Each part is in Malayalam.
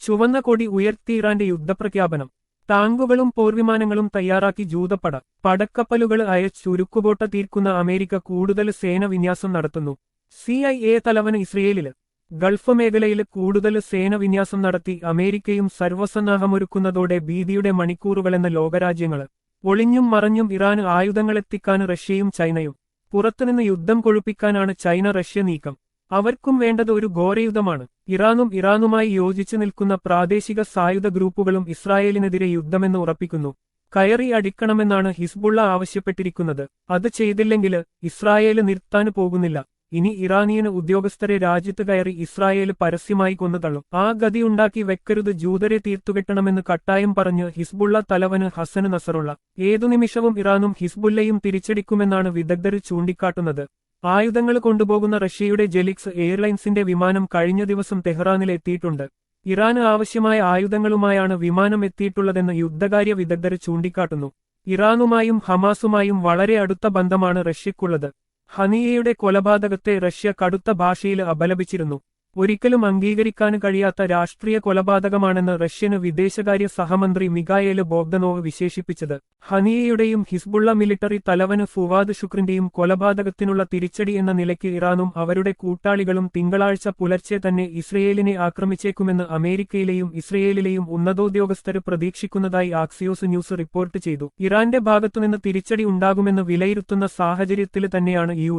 ചുവന്ന കൊടി ഉയർത്തി ഇറാന്റെ യുദ്ധപ്രഖ്യാപനം. ടാങ്കുകളും പോർവിമാനങ്ങളും തയ്യാറാക്കി ജൂതപ്പട. പടക്കപ്പലുകൾ അയച്ചുരുക്കുകോട്ട തീർക്കുന്ന അമേരിക്ക കൂടുതൽ സേന വിന്യാസം നടത്തുന്നു. സി ഐ എ തലവന് ഇസ്രയേലിൽ. ഗൾഫ് മേഖലയിൽ കൂടുതൽ സേന വിന്യാസം നടത്തി അമേരിക്കയും സർവസന്നാഹമൊരുക്കുന്നതോടെ ഭീതിയുടെ മണിക്കൂറുകളെന്ന ലോകരാജ്യങ്ങൾ. ഒളിഞ്ഞും മറഞ്ഞും ഇറാന് ആയുധങ്ങളെത്തിക്കാൻ റഷ്യയും ചൈനയും. പുറത്തുനിന്ന് യുദ്ധം കൊഴുപ്പിക്കാനാണ് ചൈന റഷ്യ നീക്കം. അവർക്കും വേണ്ടത് ഒരു ഘോരയുദ്ധമാണ് ഇറാനും ഇറാനുമായി യോജിച്ചു നിൽക്കുന്ന പ്രാദേശിക സായുധ ഗ്രൂപ്പുകളും ഇസ്രായേലിനെതിരെ യുദ്ധമെന്ന് ഉറപ്പിക്കുന്നു. കയറി അടിക്കണമെന്നാണ് ഹിസ്ബുള്ള ആവശ്യപ്പെട്ടിരിക്കുന്നത്. അത് ചെയ്തില്ലെങ്കിൽ ഇസ്രായേൽ നിർത്താൻ പോകുന്നില്ല. ഇനി ഇറാനിയന് ഉദ്യോഗസ്ഥരെ രാജ്യത്ത് കയറി ഇസ്രായേൽ പരസ്യമായി കൊന്നുതള്ളും ആ ഗതിയുണ്ടാക്കി വെക്കരുത് ജൂതരെ തീർത്തുകെട്ടണമെന്ന് കട്ടായം പറഞ്ഞ് ഹിസ്ബുള്ള തലവന് ഹസന് നസറുള്ള. ഏതു നിമിഷവും ഇറാനും ഹിസ്ബുല്ലയും തിരിച്ചടിക്കുമെന്നാണ് വിദഗ്ധർ ചൂണ്ടിക്കാട്ടുന്നത്. ആയുധങ്ങൾ കൊണ്ടുപോകുന്ന റഷ്യയുടെ ജെലിക്സ് എയർലൈൻസിന്റെ വിമാനം കഴിഞ്ഞ ദിവസം തെഹ്റാനിൽ എത്തിയിട്ടുണ്ട്. ഇറാന് ആവശ്യമായ ആയുധങ്ങളുമായാണ് വിമാനം എത്തിയിട്ടുള്ളതെന്ന് യുദ്ധകാര്യ വിദഗ്ധർ ചൂണ്ടിക്കാട്ടുന്നു. ഇറാനുമായും ഹമാസുമായും വളരെ അടുത്ത ബന്ധമാണ് റഷ്യക്കുള്ളത്. ഹനിയയുടെ കൊലപാതകത്തെ റഷ്യ കടുത്ത ഭാഷയിൽ അപലപിച്ചിരുന്നു. ഒരിക്കലും അംഗീകരിക്കാൻ കഴിയാത്ത രാഷ്ട്രീയ കൊലപാതകമാണെന്ന് റഷ്യന് വിദേശകാര്യ സഹമന്ത്രി മിഗായേൽ ബോഗ്ദനോവ് വിശേഷിപ്പിച്ചത്. ഹനിയയുടെയും ഹിസ്ബുള്ള മിലിറ്ററി തലവന് ഫുവാദ് ശുക്രിന്റെയും കൊലപാതകത്തിനുള്ള തിരിച്ചടി എന്ന നിലയ്ക്ക് ഇറാനും അവരുടെ കൂട്ടാളികളും തിങ്കളാഴ്ച പുലർച്ചെ തന്നെ ഇസ്രയേലിനെ ആക്രമിച്ചേക്കുമെന്ന് അമേരിക്കയിലെയും ഇസ്രയേലിലെയും ഉന്നതോദ്യോഗസ്ഥര് പ്രതീക്ഷിക്കുന്നതായി ആക്സിയോസ് ന്യൂസ് റിപ്പോർട്ട് ചെയ്തു. ഇറാന്റെ ഭാഗത്തുനിന്ന് തിരിച്ചടി ഉണ്ടാകുമെന്ന് വിലയിരുത്തുന്ന സാഹചര്യത്തിൽ തന്നെയാണ് U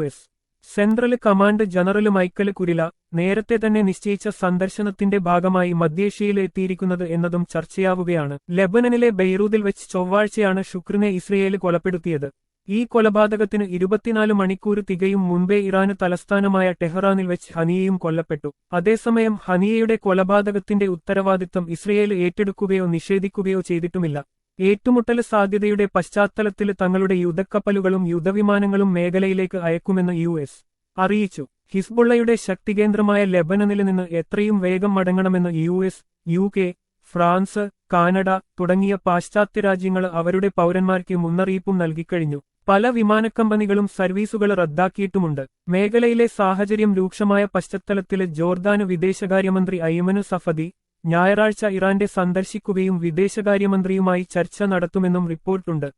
central command general Michael Kurilla നേരത്തെ തന്നെ നിശ്ചയിച്ച സന്ദർശനത്തിന്റെ ഭാഗമായി മധ്യേഷ്യയിൽ എത്തിയിരിക്കുന്നത് എന്നതും ചർച്ചയാവുകയാണ്. ലെബനനിലെ ബെയ്റൂതിൽ വെച്ച് ചൊവ്വാഴ്ചയാണ് ഷുക്രിനെ ഇസ്രയേൽ കൊലപ്പെടുത്തിയത്. ഈ കൊലപാതകത്തിന് ഇരുപത്തിനാല് മണിക്കൂർ തികയും മുൻപേ ഇറാന് തലസ്ഥാനമായ ടെഹ്റാനിൽ വെച്ച് ഹനിയയും കൊല്ലപ്പെട്ടു. അതേസമയം ഹനിയയുടെ കൊലപാതകത്തിന്റെ ഉത്തരവാദിത്തം ഇസ്രയേൽ ഏറ്റെടുക്കുകയോ നിഷേധിക്കുകയോ ചെയ്തിട്ടുമില്ല. ഏറ്റുമുട്ടൽ സാധ്യതയുടെ പശ്ചാത്തലത്തിൽ തങ്ങളുടെ യുദ്ധക്കപ്പലുകളും യുദ്ധവിമാനങ്ങളും മേഖലയിലേക്ക് അയക്കുമെന്ന് യു എസ് അറിയിച്ചു. ഹിസ്ബുള്ളയുടെ ശക്തികേന്ദ്രമായ ലെബനനിൽ നിന്ന് എത്രയും വേഗം മടങ്ങണമെന്ന് U S U K France Canada തുടങ്ങിയ പാശ്ചാത്യ രാജ്യങ്ങൾ അവരുടെ പൗരന്മാർക്ക് മുന്നറിയിപ്പും നൽകിക്കഴിഞ്ഞു. പല വിമാനക്കമ്പനികളും സർവീസുകൾ റദ്ദാക്കിയിട്ടുമുണ്ട്. മേഖലയിലെ സാഹചര്യം രൂക്ഷമായ പശ്ചാത്തലത്തിൽ ജോർദാന് വിദേശകാര്യമന്ത്രി അയ്മനു സഫദി ഞായറാഴ്ച ഇറാന്റെ സന്ദർശിക്കുകയും വിദേശകാര്യമന്ത്രിയുമായി ചർച്ച നടത്തുമെന്നും റിപ്പോർട്ടുണ്ട്